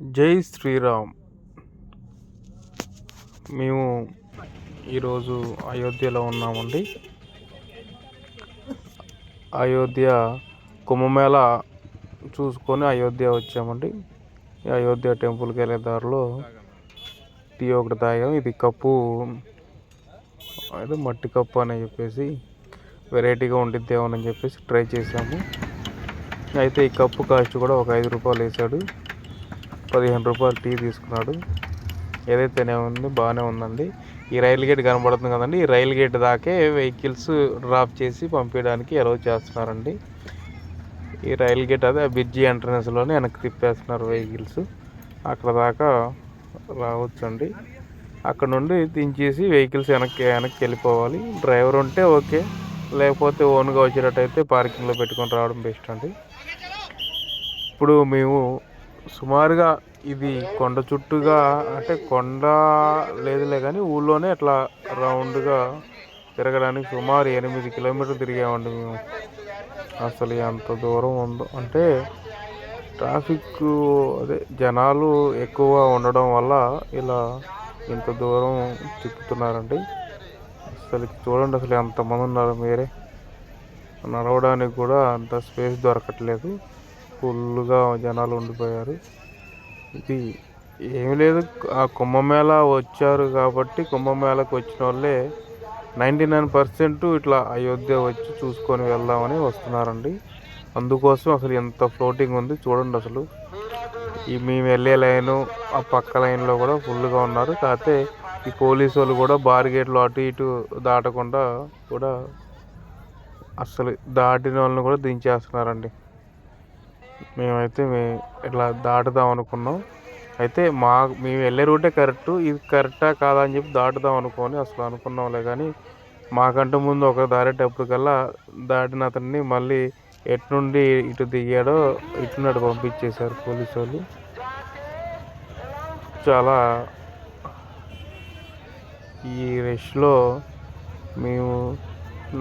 జై శ్రీరామ్. మేము ఈరోజు అయోధ్యలో ఉన్నామండి. అయోధ్య కుంభమేళ చూసుకొని అయోధ్య వచ్చామండి. అయోధ్య టెంపుల్కి వెళ్ళే దారిలో టీ ఒకటి తాగాం. ఇది కప్పు అదే మట్టి కప్పు అని చెప్పేసి వెరైటీగా ఉండిద్దేమో అని చెప్పేసి ట్రై చేసాము అయితే ఈ కప్పు కాస్ట్ కూడా ఒక ఐదు రూపాయలు వేసాడు పదిహేను రూపాయలు టీ తీసుకున్నాడు. ఏదైతేనే ఉంది బాగానే ఉందండి. ఈ రైలు గేట్ కనబడుతుంది కదండి. ఈ రైలు గేట్ దాకే వెహికల్స్ డ్రాప్ చేసి పంపించడానికి అలౌ చేస్తున్నారండి. ఈ రైలు గేట్ అదే బ్రిడ్జి ఎంట్రన్స్లోనే వెనక్కి తిప్పేస్తున్నారు వెహికల్స్. అక్కడ దాకా రావచ్చండి. అక్కడ నుండి దించేసి వెహికల్స్ వెనక్కి వెనక్కి వెళ్ళిపోవాలి. డ్రైవర్ ఉంటే ఓకే. లేకపోతే ఓన్గా వచ్చేటట్టయితే పార్కింగ్లో పెట్టుకొని రావడం బెస్ట్ అండి. ఇప్పుడు మేము సుమారుగా ఇది కొండ చుట్టూగా అంటే కొండ లేదులే కానీ ఊళ్ళోనే అట్లా రౌండ్గా తిరగడానికి సుమారు ఎనిమిది కిలోమీటర్లు తిరిగామండి మేము. అసలు ఎంత దూరం ఉందో. అంటే ట్రాఫిక్ అదే జనాలు ఎక్కువ ఉండడం వల్ల ఇలా ఇంత దూరం తిప్పుతున్నారండి. అసలు చూడండి అసలు ఎంతమంది ఉన్నారు మీరే. నడవడానికి కూడా అంత స్పేస్ దొరకట్లేదు. ఫుల్గా జనాలు ఉండిపోయారు. ఇది ఏమి లేదు. ఆ కుంభమేళ వచ్చారు కాబట్టి కుంభమేళకు వచ్చిన వాళ్ళే నైంటీ నైన్ పర్సెంట్ ఇట్లా అయోధ్య వచ్చి చూసుకొని వెళ్దామని వస్తున్నారండి. అందుకోసం అసలు ఎంత ఫ్లోటింగ్ ఉంది చూడండి అసలు. ఈ మేము వెళ్ళే లైను ఆ పక్క లైన్లో కూడా ఫుల్గా ఉన్నారు. కాకపోతే ఈ పోలీసు వాళ్ళు కూడా బార్గేట్లు అటు ఇటు దాటకుండా కూడా అసలు దాటిన వాళ్ళని కూడా దించేస్తున్నారండి. మేమైతే ఇట్లా దాటుదాం అనుకున్నాం. అయితే మా మేము వెళ్ళే రూటే కరెక్ట్ ఇది కరెక్టా కాదా అని చెప్పి దాటుదాం అనుకొని అసలు అనుకున్నాంలే కానీ మాకంటే ముందు ఒక దారేటప్పటికల్లా దాటిన అతన్ని మళ్ళీ ఎటు నుండి ఇటు దిగాడో ఇటు పంపించేశారు పోలీసు వాళ్ళు. చాలా ఈ రష్లో మేము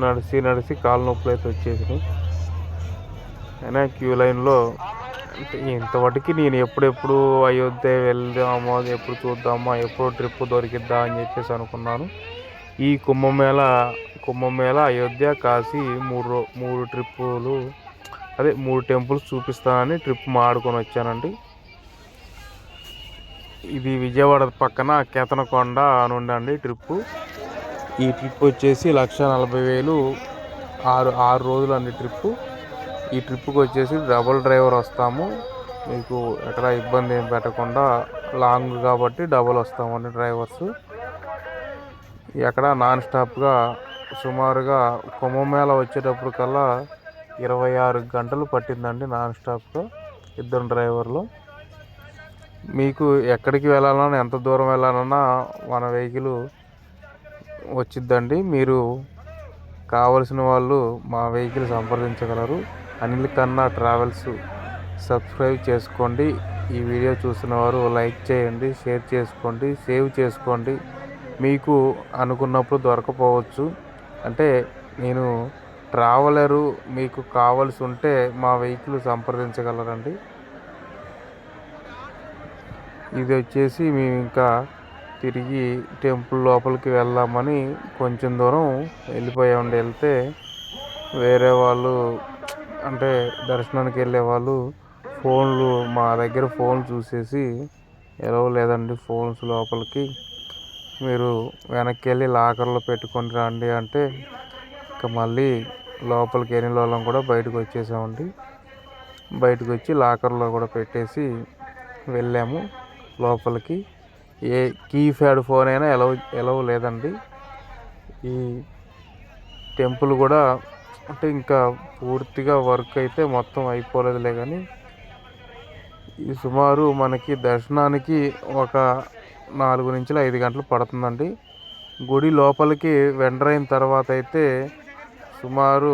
నడిచి నడిచి కాలు నొప్పులు అయితే వచ్చేసినాయి. అయినా క్యూ లైన్లో ఇంతవరకు నేను ఎప్పుడెప్పుడు అయోధ్య వెళ్దామో ఎప్పుడు చూద్దామా ఎప్పుడు ట్రిప్ దొరికిద్దా అని చెప్పేసి అనుకున్నాను. ఈ కుంభమేళ కుంభమేళ అయోధ్య కాశీ మూడు మూడు ట్రిప్పులు అదే మూడు టెంపుల్స్ చూపిస్తానని ట్రిప్ మాడుకొని వచ్చానండి. ఇది విజయవాడ పక్కన కేతనకొండ అని ఉండండి ట్రిప్పు ఈ ట్రిప్ వచ్చేసి లక్ష నలభై వేలు ఆరు ఆరు రోజులు అండి ట్రిప్పు ఈ ట్రిప్కి వచ్చేసి డబల్ డ్రైవర్ వస్తాము. మీకు ఎక్కడ ఇబ్బంది ఏం పెట్టకుండా లాంగ్ కాబట్టి డబల్ వస్తామండి డ్రైవర్స్. ఎక్కడ నాన్ స్టాప్గా సుమారుగా కుంభమేళ వచ్చేటప్పుడు కల్లా ఇరవై ఆరు గంటలు పట్టిందండి నాన్ స్టాప్గా ఇద్దరు డ్రైవర్లు. మీకు ఎక్కడికి వెళ్ళాలన్నా ఎంత దూరం వెళ్ళాలన్నా మన వెహికల్ వచ్చిద్దండి. మీరు కావలసిన వాళ్ళు మా వెహికల్ సంప్రదించగలరు. అనిల్ కన్నా ట్రావెల్స్ సబ్స్క్రైబ్ చేసుకోండి. ఈ వీడియో చూసిన వారు లైక్ చేయండి షేర్ చేసుకోండి సేవ్ చేసుకోండి. మీకు అనుకున్నప్పుడు దొరకపోవచ్చు. అంటే నేను ట్రావెలరు మీకు కావాల్సి ఉంటే మా వెహికల్ సంప్రదించగలరండి. ఇది వచ్చేసి మేము ఇంకా తిరిగి టెంపుల్ లోపలికి వెళ్దామని కొంచెం దూరం వెళ్ళిపోయామండి. వెళ్తే వేరే వాళ్ళు అంటే దర్శనానికి వెళ్ళే వాళ్ళు ఫోన్లు మా దగ్గర ఫోన్ చూసేసి ఎలా లేదండి ఫోన్స్ లోపలికి. మీరు వెనక్కి వెళ్ళి లాకర్లో పెట్టుకొని రండి అంటే ఇక మళ్ళీ లోపలికి వెళ్ళిన వాళ్ళం కూడా బయటకు వచ్చేసామండి. బయటకు వచ్చి లాకర్లో కూడా పెట్టేసి వెళ్ళాము లోపలికి. ఏ కీప్యాడ్ ఫోన్ అయినా ఎలా ఎలా లేదండి. ఈ టెంపుల్ కూడా అంటే ఇంకా పూర్తిగా వర్క్ అయితే మొత్తం అయిపోలేదులే కానీ ఈ సుమారు మనకి దర్శనానికి ఒక నాలుగు నుంచి ఐదు గంటలు పడుతుందండి. గుడి లోపలికి వెంటర్ అయిన తర్వాత అయితే సుమారు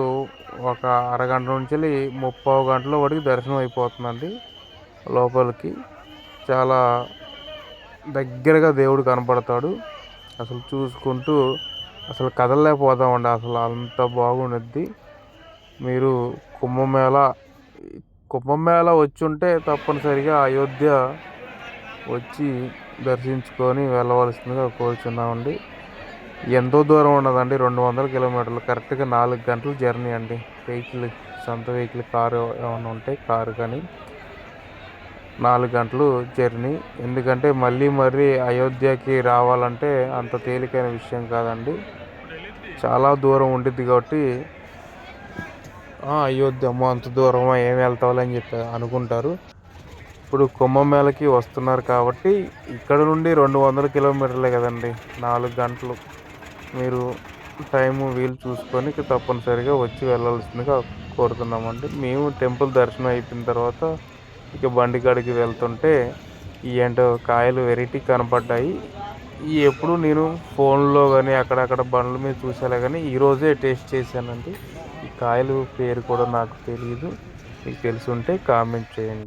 ఒక అరగంట నుంచి ముప్పావు గంటల వరకు దర్శనం అయిపోతుందండి లోపలికి. చాలా దగ్గరగా దేవుడు కనపడతాడు. అసలు చూసుకుంటూ అసలు కదలలేకపోతామండి అసలు అంత బాగుండుద్ది. మీరు కుంభమేళ కుంభమేళ వచ్చి ఉంటే తప్పనిసరిగా అయోధ్య వచ్చి దర్శించుకొని వెళ్ళవలసిందిగా కోరుచున్నామండి. ఎంతో దూరం ఉన్నదండి. రెండు వందల కిలోమీటర్లు. కరెక్ట్గా నాలుగు గంటలు జర్నీ అండి. వెహికల్ సొంత వెహికల్ కారు ఏమైనా ఉంటే కారు కానీ నాలుగు గంటలు జర్నీ. ఎందుకంటే మళ్ళీ మరీ అయోధ్యకి రావాలంటే అంత తేలికైన విషయం కాదండి. చాలా దూరం ఉండిద్ది కాబట్టి అయ్యోద్దమ్మో అయోధ్య అంత దూరమా ఏం వెళ్తావులే అని చెప్పి అనుకుంటారు. ఇప్పుడు కుంభమేళకి వస్తున్నారు కాబట్టి ఇక్కడ నుండి రెండు వందల కిలోమీటర్లే కదండి నాలుగు గంటలు. మీరు టైము వీలు చూసుకొని తప్పనిసరిగా వచ్చి వెళ్ళాల్సిందిగా కోరుతున్నామండి. మేము టెంపుల్ దర్శనం అయిపోయిన తర్వాత ఇక బండి కాడికి వెళ్తుంటే ఏంటో కాయలు వెరైటీ కనపడ్డాయి. ఎప్పుడు నేను ఫోన్లో కానీ అక్కడక్కడ బండ్ల మీద చూసేలా కానీ ఈరోజే టేస్ట్ చేశానండి. ఈ కాయలు పేరు కూడా నాకు తెలియదు మీకు తెలిసి ఉంటే కామెంట్ చేయండి.